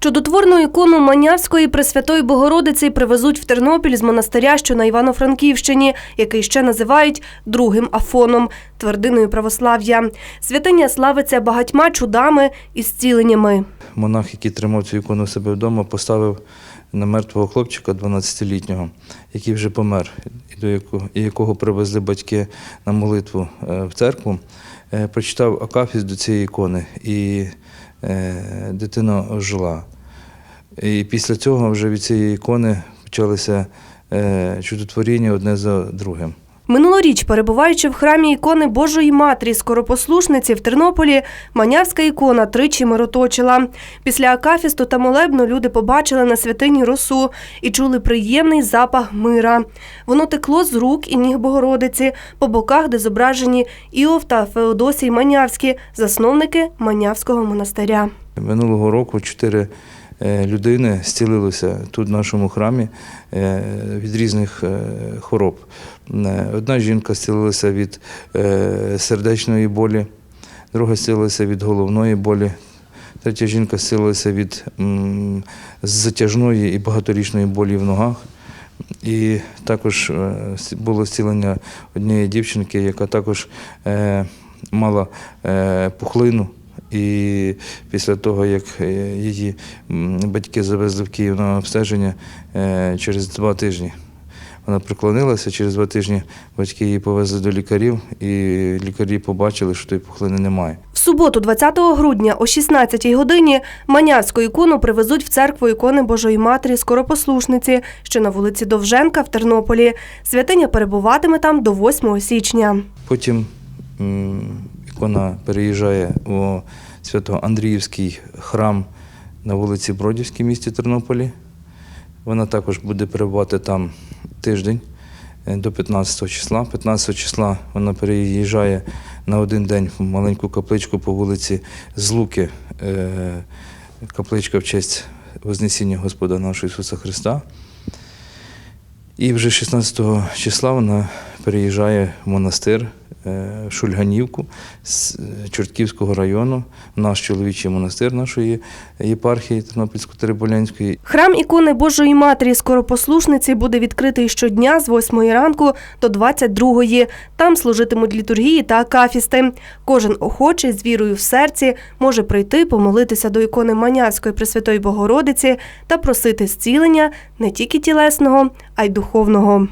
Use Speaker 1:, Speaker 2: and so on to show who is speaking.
Speaker 1: Чудотворну ікону Манявської Пресвятої Богородиці привезуть в Тернопіль з монастиря, що на Івано-Франківщині, який ще називають другим Афоном, твердиною православ'я. Святиня славиться багатьма чудами і зціленнями.
Speaker 2: Монах, який тримав цю ікону у себе вдома, поставив на мертвого хлопчика 12-літнього, який вже помер, і до якого, привезли батьки на молитву е, в церкву, прочитав акафіс до цієї ікони, і е, дитина жила. І після цього вже від цієї ікони почалися е, чудотворіння одне за другим.
Speaker 1: Минулоріч, перебуваючи в храмі ікони Божої Матері Скоропослушниці в Тернополі, Манявська ікона тричі мироточила. Після акафісту та молебну люди побачили на святині росу і чули приємний запах мира. Воно текло з рук і ніг Богородиці, по боках, де зображені Іов та Феодосій Манявські, засновники Манявського монастиря.
Speaker 2: Минулого року чотири людини зцілилися тут в нашому храмі е, від різних е, хвороб. Е, Одна жінка зцілилася від е, сердечної болі, друга зцілилася від головної болі, третя жінка зцілилася від затяжної і багаторічної болі в ногах. І також е, було зцілення однієї дівчинки, яка також е, мала е, пухлину. І після того, як е, її батьки завезли в Київ на обстеження е, через два тижні. Вона приклонилася, через два тижні батьки її повезли до лікарів, і лікарі побачили, що тої пухлини немає.
Speaker 1: В суботу, 20 грудня о 16 годині Манявську ікону привезуть в церкву ікони Божої Матері Скоропослушниці, що на вулиці Довженка в Тернополі. Святиня перебуватиме там до 8 січня.
Speaker 2: Потім м, ікона переїжджає у Свято-Андріївський храм на вулиці Бродівській, місті Тернополі. Вона також буде перебувати там тиждень е, до 15 числа. 15 числа вона переїжджає на один день в маленьку капличку по вулиці Злуки, е, капличка в честь Вознесіння Господа нашого Ісуса Христа. І вже 16 числа вона переїжджає в монастир Шульганівку з е, Чортківського району, наш чоловічий монастир нашої єпархії Тернопільсько-Тереболянської.
Speaker 1: Храм ікони Божої Матері Скоропослушниці буде відкритий щодня з 8 ранку до 22. Там служитимуть літургії та акафісти. Кожен охочий з вірою в серці може прийти помолитися до ікони Манявської Пресвятої Богородиці та просити зцілення не тільки тілесного, а й духовного.